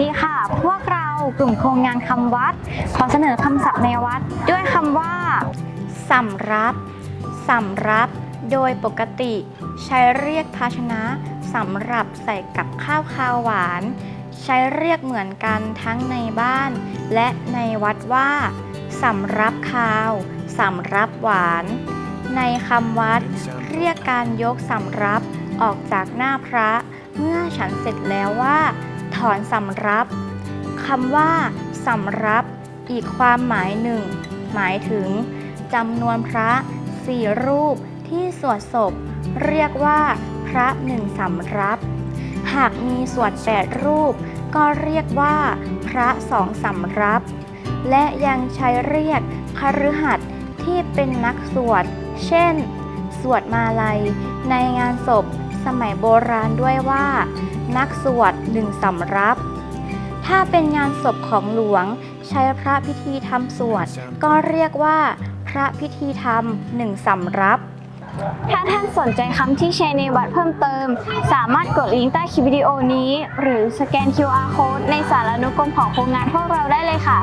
ดีค่ะ พวกลุ่มโครงงานคำวัด ขอเสนอคำศัพท์ในวัด ด้วยคำว่าสำรับสำรับ โดยปกติ ใช้เรียกภาชนะสำหรับใส่กับข้าวคาวหวาน ใช้เรียกเหมือนกันทั้งในบ้าน และในวัดว่าสำรับคาวสำรับหวาน ในคำวัด เรียกการยกสำรับออกจากหน้าพระ เมื่อฉันเสร็จแล้วว่า ถอนสำรับคำว่าสำรับ อีกความหมายหนึ่ง หมายถึงจำนวนพระสี่รูปที่สวดศพ เรียกว่าพระหนึ่งสำรับ หากมีสวดแปดรูป ก็เรียกว่า พระสองสำรับ และยังใช้เรียกคฤหัสถ์ที่เป็นนักสวด เช่น สวดมาลัย ในงานศพ สมัยโบราณด้วยว่า นักสวดหนึ่งสำรับ ถ้าเป็นงานศพของหลวง ใช้พระพิธีทำสวด ก็เรียกว่า พระพิธีธรรมหนึ่งสำรับ ถ้าท่านสนใจคำที่แชร์ในวัดเพิ่มเติม สามารถกดลิงก์ใต้คลิปวิดีโอนี้ หรือสแกน QR code ในสารานุกรมของโครงงานพวกเราได้เลยค่ะ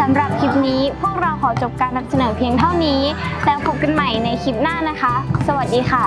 สำหรับคลิปนี้พวกเราขอจบการนำเสนอเพียงเท่านี้ แล้วพบกันใหม่ในคลิปหน้านะคะ สวัสดีค่ะ